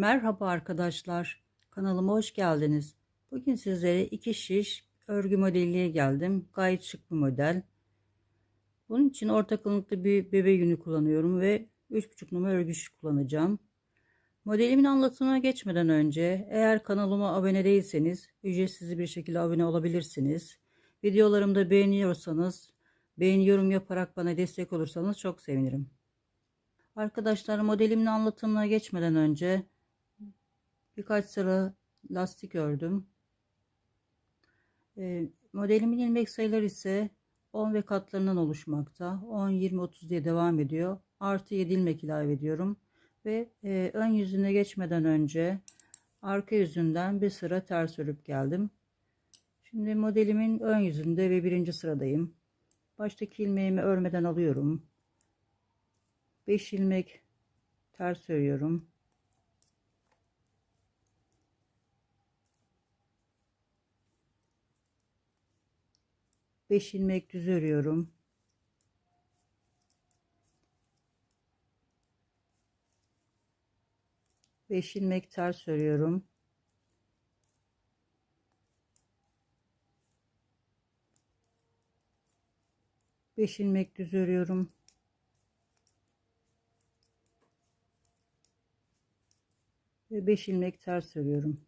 Merhaba arkadaşlar. Kanalıma hoş geldiniz. Bugün sizlere iki şiş örgü modeliyle geldim. Gayet şık bir model. Bunun için orta kalınlıkta bir bebe yünü kullanıyorum ve 3,5 numara örgü şiş kullanacağım. Modelimin anlatımına geçmeden önce eğer kanalıma abone değilseniz ücretsiz bir şekilde abone olabilirsiniz. Videolarımı da beğeniyorsanız beğeni yorum yaparak bana destek olursanız çok sevinirim. Arkadaşlar modelimin anlatımına geçmeden önce birkaç sıra lastik ördüm. E, modelimin ilmek sayıları ise 10 ve katlarından oluşmakta. 10, 20, 30 diye devam ediyor. Artı 7 ilmek ilave ediyorum. Ve e, ön yüzüne geçmeden önce arka yüzünden bir sıra ters örüp geldim. Şimdi modelimin ön yüzünde ve birinci sıradayım. Baştaki ilmeğimi örmeden alıyorum. 5 ilmek ters örüyorum. Beş ilmek düz örüyorum. Beş ilmek ters örüyorum. Beş ilmek düz örüyorum. ve 5 ilmek ters örüyorum.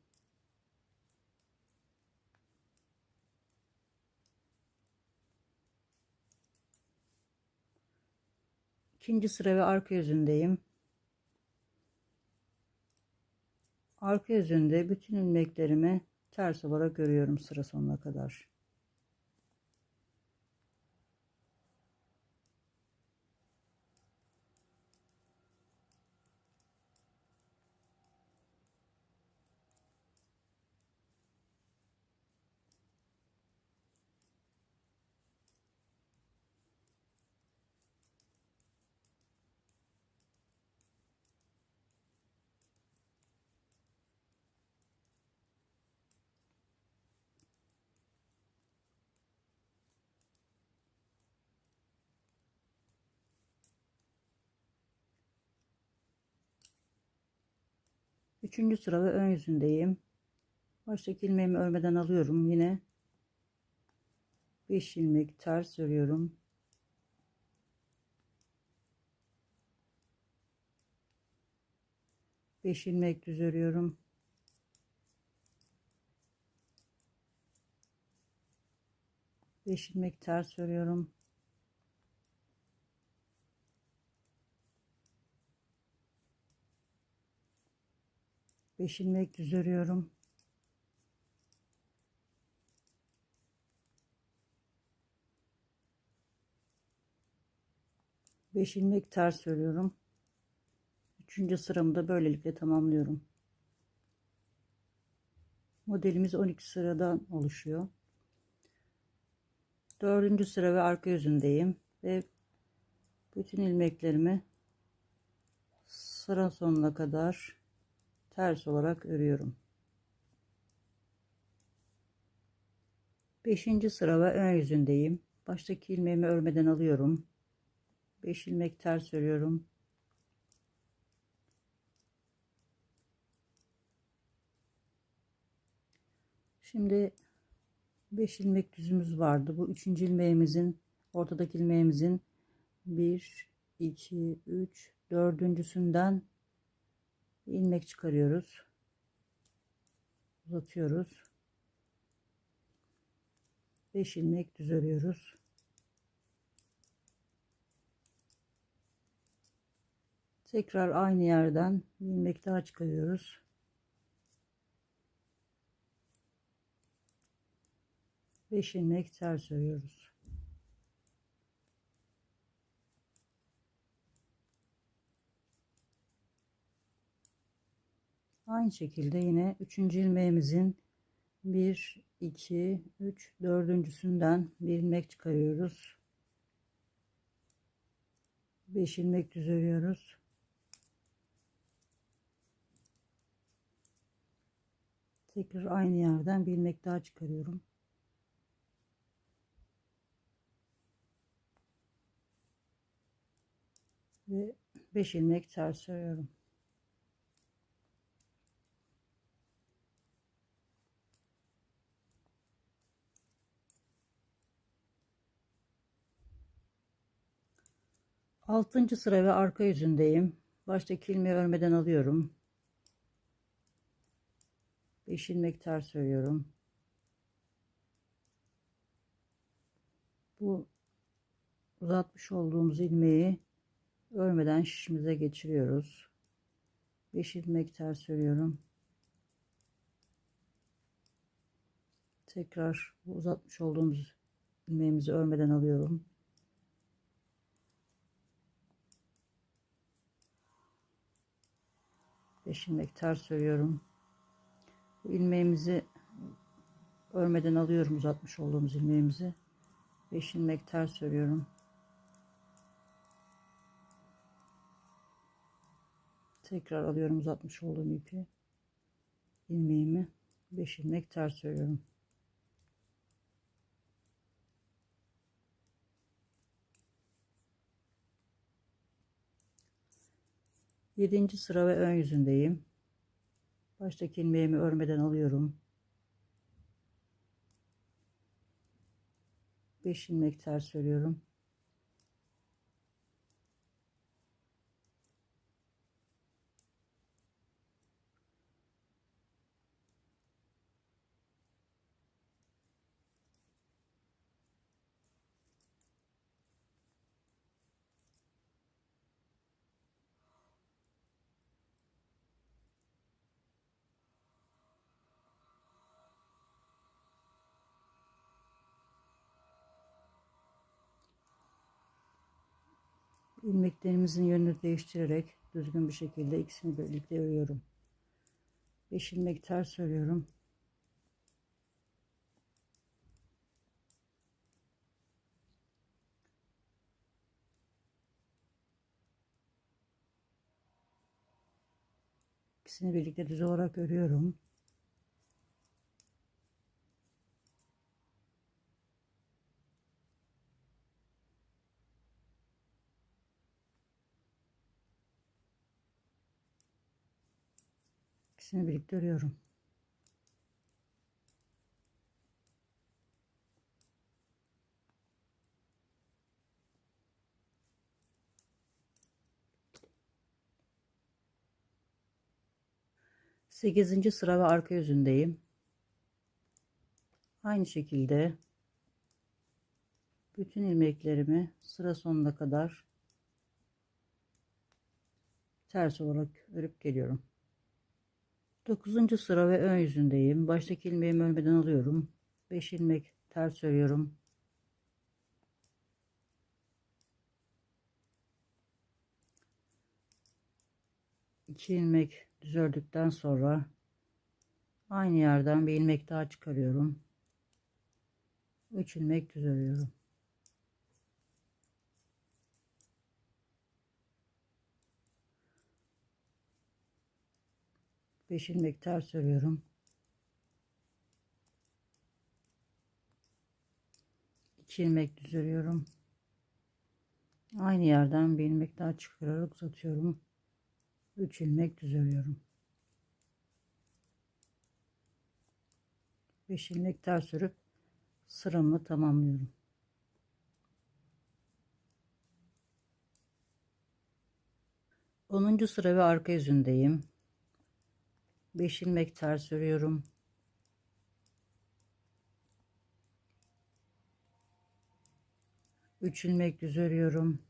İkinci sıra ve arka yüzündeyim. Arka yüzünde bütün ilmeklerimi ters olarak örüyorum sıra sonuna kadar. Üçüncü sıra ve ön yüzündeyim. Baştaki ilmeğimi örmeden alıyorum. Yine 5 ilmek ters örüyorum. Beş ilmek düz örüyorum. Beş ilmek ters örüyorum. 5 ilmek düz örüyorum. Beş ilmek ters örüyorum. Üçüncü sıramı da böylelikle tamamlıyorum. Modelimiz 12 sıradan oluşuyor. Dördüncü sıra ve arka yüzündeyim ve bütün ilmeklerimi sıra sonuna kadar ters olarak örüyorum. 5. sıra ve ön yüzündeyim. Baştaki ilmeğimi örmeden alıyorum. 5 ilmek ters örüyorum. Şimdi 5 ilmek düzümüz vardı. Bu 3. ilmeğimizin ortadaki ilmeğimizin 1 2 3 dördüncüsünden ilmek çıkarıyoruz. Uzatıyoruz. 5 ilmek düz örüyoruz tekrar aynı yerden ilmek daha çıkarıyoruz. Beş ilmek ters örüyoruz. Aynı şekilde yine üçüncü ilmeğimizin 1 2 3 dördüncüsünden bir ilmek çıkarıyoruz. 5 ilmek düz örüyoruz. Tekrar aynı yerden bir ilmek daha çıkarıyorum. Ve 5 ilmek ters örüyorum. Altıncı sıra ve arka yüzündeyim. Baştaki ilmeği örmeden alıyorum. 5 ilmek ters örüyorum. Bu uzatmış olduğumuz ilmeği örmeden şişimize geçiriyoruz. 5 ilmek ters örüyorum. Tekrar bu uzatmış olduğumuz ilmeğimizi örmeden alıyorum. Beş ilmek ters örüyorum. Bu ilmeğimizi örmeden alıyorum uzatmış olduğumuz ilmeğimizi. 5 ilmek ters örüyorum. Tekrar alıyorum uzatmış olduğum ipi. ilmeğimi 5 ilmek ters örüyorum. Yedinci sıra ve ön yüzündeyim. Baştaki ilmeğimi örmeden alıyorum. 5 ilmek ters örüyorum. İlmeklerimizin yönünü değiştirerek düzgün bir şekilde ikisini birlikte örüyorum. 5 ilmek ters örüyorum. İkisini birlikte düz olarak örüyorum. İkisini birlikte örüyorum. Sekizinci sıra ve arka yüzündeyim. Aynı şekilde bütün ilmeklerimi sıra sonuna kadar ters olarak örüp geliyorum. 9. sıra ve ön yüzündeyim. Baştaki ilmeğimi örmeden alıyorum. 5 ilmek ters örüyorum. İki ilmek düz ördükten sonra aynı yerden bir ilmek daha çıkarıyorum. 3 ilmek düz örüyorum. 5 ilmek ters örüyorum. 2 ilmek düz örüyorum. Aynı yerden bir ilmek daha çıkararak uzatıyorum. 3 ilmek düz örüyorum. 5 ilmek ters örüp sıramı tamamlıyorum. Onuncu sıra ve arka yüzündeyim. 5 ilmek ters örüyorum. Üç ilmek düz örüyorum.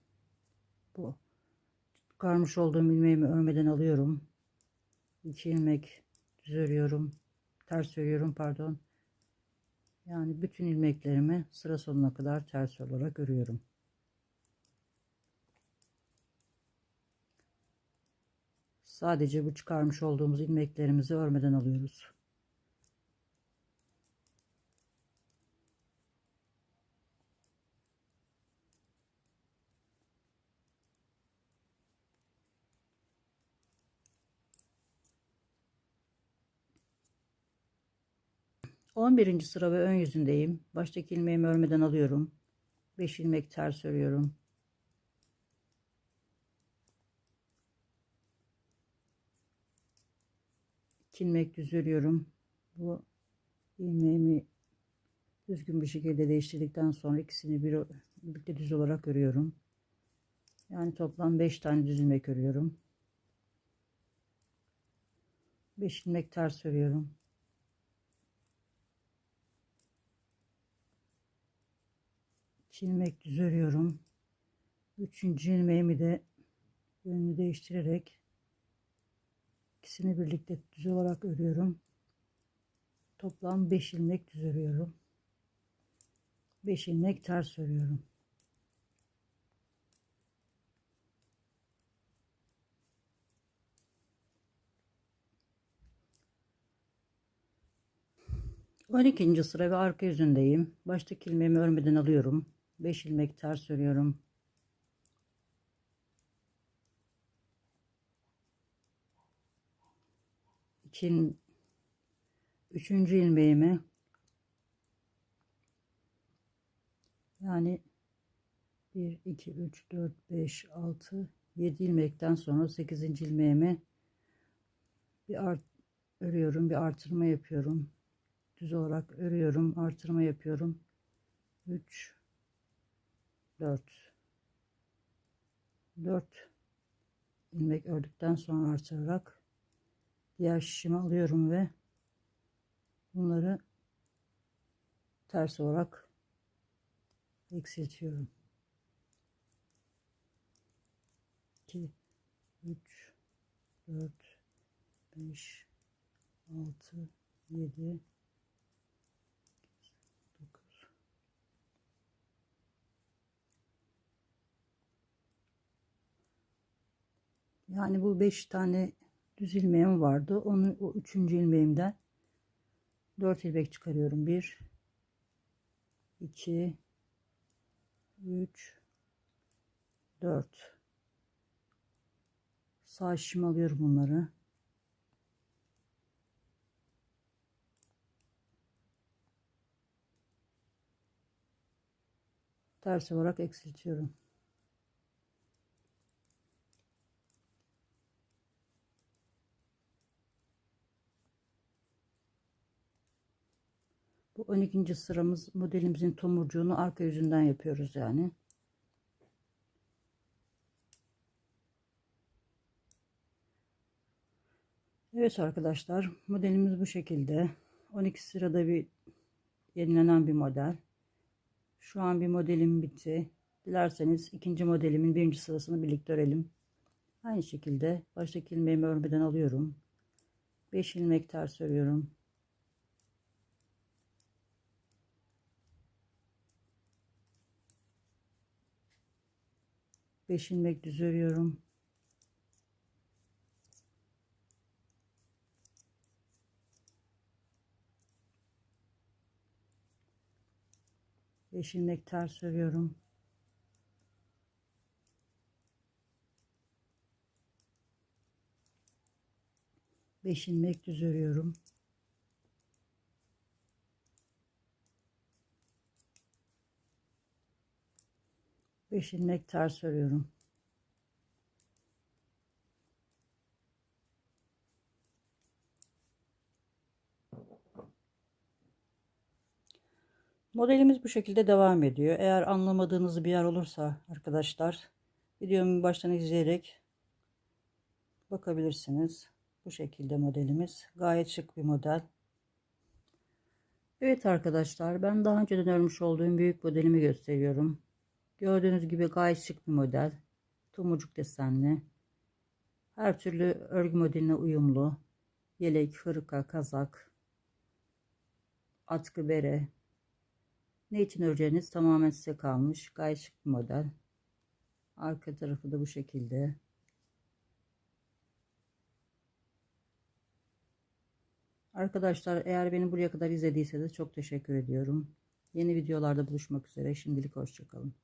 Bu karmış olduğum ilmeğimi örmeden alıyorum. 2 ilmek düz örüyorum. Ters örüyorum pardon. Yani bütün ilmeklerimi sıra sonuna kadar ters olarak örüyorum. Sadece bu çıkarmış olduğumuz ilmeklerimizi örmeden alıyoruz. On birinci sıra ve ön yüzündeyim. Baştaki ilmeğimi örmeden alıyorum. 5 ilmek ters örüyorum. İlmek düz örüyorum. Bu ilmeğimi düzgün bir şekilde değiştirdikten sonra ikisini bir birlikte düz olarak örüyorum. Yani toplam 5 tane düz ilmek örüyorum. 5 ilmek ters örüyorum. İlmek düz örüyorum. Üçüncü ilmeğimi de yönünü değiştirerek ikisini birlikte düz olarak örüyorum. Toplam 5 ilmek düz örüyorum. 5 ilmek ters örüyorum. On ikinci sıra ve arka yüzündeyim. Baştaki ilmeğimi örmeden alıyorum. 5 ilmek ters örüyorum. İki, üçüncü ilmeğimi yani 1 2 3 4 5 6 7 ilmekten sonra 8. ilmeğimi bir art örüyorum bir artırma yapıyorum düz olarak örüyorum artırma yapıyorum 3 4 4 ilmek ördükten sonra artırarak diğer alıyorum ve bunları ters olarak eksiltiyorum. 2 3 4 5 6 7 9 Yani bu 5 tane düz ilmeğim vardı. Onu o üçüncü ilmeğimden 4 ilmek çıkarıyorum. 1 2 3 4 sağ şişimi alıyorum bunları. Ters olarak eksiltiyorum. 12. sıramız modelimizin tomurcuğunu arka yüzünden yapıyoruz yani. Evet arkadaşlar modelimiz bu şekilde. 12 sırada bir yenilenen bir model. Şu an bir modelim bitti. Dilerseniz ikinci modelimin birinci sırasını birlikte örelim. Aynı şekilde baştaki ilmeğimi örmeden alıyorum. 5 ilmek ters örüyorum Beş ilmek düz örüyorum 5 ilmek ters örüyorum. Beş ilmek düz örüyorum. Beş ilmek ters örüyorum. Modelimiz bu şekilde devam ediyor. Eğer anlamadığınız bir yer olursa arkadaşlar videomu baştan izleyerek bakabilirsiniz. Bu şekilde modelimiz. Gayet şık bir model. Evet arkadaşlar ben daha önceden örmüş olduğum büyük modelimi gösteriyorum. Gördüğünüz gibi gayet şık bir model. Tomurcuk desenli. Her türlü örgü modeline uyumlu. Yelek, hırka, kazak, atkı, bere, ne için öreceğiniz tamamen size kalmış. Gayet şık bir model. Arka tarafı da bu şekilde. Arkadaşlar eğer beni buraya kadar izlediyseniz çok teşekkür ediyorum. Yeni videolarda buluşmak üzere. Şimdilik hoşçakalın.